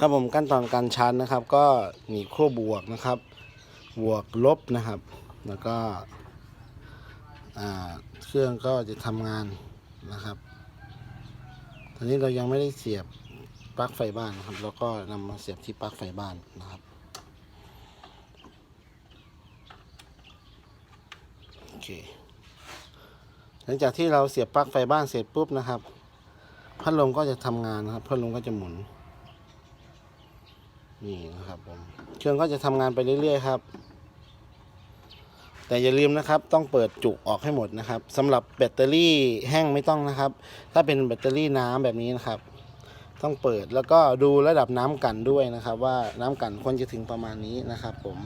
ครับผมขั้นตอนการชาร์จนะครับ ก็หนีขั้วบวกนะครับ บวกลบนะครับ แล้วก็เครื่องก็จะทำงานนะครับตอนนี้เรายังไม่ได้เสียบปลั๊กไฟบ้านนะครับ แล้วก็นำมาเสียบที่ปลั๊กไฟบ้านนะครับโอเคหลังจากที่เราเสียบปลั๊กไฟบ้านเสร็จปุ๊บนะครับ พัดลมก็จะทำงานนะครับ พัดลมก็จะหมุน นี่นะครับผมเครื่องก็จะทำงานไปเรื่อย ๆ ครับ แต่อย่าลืมนะครับ ต้องเปิดจุกออกให้หมดนะครับสำหรับแบตเตอรี่แห้งไม่ต้องนะครับ ถ้าเป็นแบตเตอรี่น้ำแบบนี้นะครับ ต้องเปิดแล้วก็ดูระดับน้ำกันด้วยนะครับ ว่าน้ำกันควรจะถึงประมาณนี้นะครับ ผม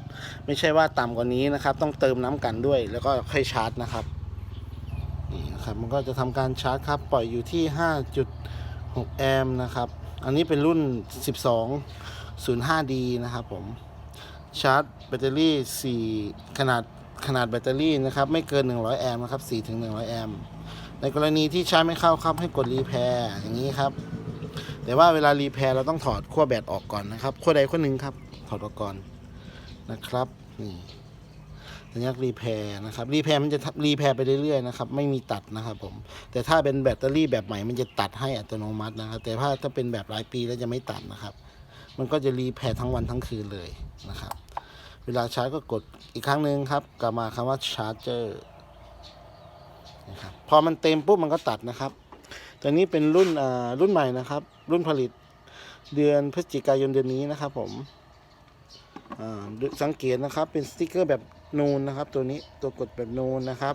ไม่ใช่ว่าต่ำกว่านี้นะครับ ต้องเติมน้ำกันด้วย แล้วก็ค่อยชาร์จนะครับนี่นะครับมันก็จะทำการชาร์จครับ ปล่อยอยู่ที่ 5.6 แอมป์นะครับ อันนี้เป็นรุ่น 12 05D นะครับผมชาร์จแบตเตอรี่ 4 ขนาดขนาดแบตเตอรี่นะครับไม่เกิน 100 แอมป์นะครับ4ถึง100 แอมป์ในกรณีที่ชาร์จไม่เข้าครับให้กดรีแพร์อย่างนี้ครับ แต่ว่าเวลารีแพร์เราต้องถอดขั้วแบตออกก่อนนะครับขั้วใดขั้วหนึ่งครับ ถอดออกก่อนนะครับนี่สัญญาณรีแพร์นะครับรีแพร์มันจะรีแพร์ไปเรื่อยๆนะครับไม่มีตัดนะครับผมแต่ถ้าเป็นแบตเตอรี่แบบใหม่มันจะตัดให้อัตโนมัตินะครับ แต่ถ้าถ้าเป็นแบบหลายปีแล้วจะไม่ตัดนะครับ มันก็จะรีแพร์ทั้งวันทั้งคืนเลยนะครับ เวลาชาร์จก็กดอีกครั้งหนึ่งครับกลับมาคำว่าชาร์จเจอร์นะครับพอมันเต็มปุ๊บมันก็ตัดนะครับตัวนี้เป็นรุ่นอ่ารุ่นใหม่นะครับ รุ่นผลิตเดือนพฤศจิกายนเดือนนี้นะครับผมอ่าสังเกตนะครับเป็นสติกเกอร์แบบนูนนะครับ ตัวนี้ตัวกดแบบนูนนะครับ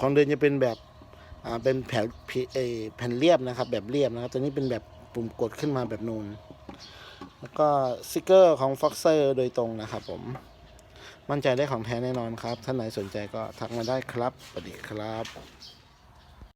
ของเดือนจะเป็นแบบอ่าเป็นแผ่นเอ่อแผ่นเรียบนะครับ แบบเรียบนะครับ ตัวนี้เป็นแบบปุ่มกดขึ้นมาแบบนูน แล้วก็สติกเกอร์ของ f o x เซอร์โดยตรงนะครับผม มั่นใจได้ของแท้แน่นอนครับ ท่านไหนสนใจก็ทักมาได้ครับสวัสดีครับ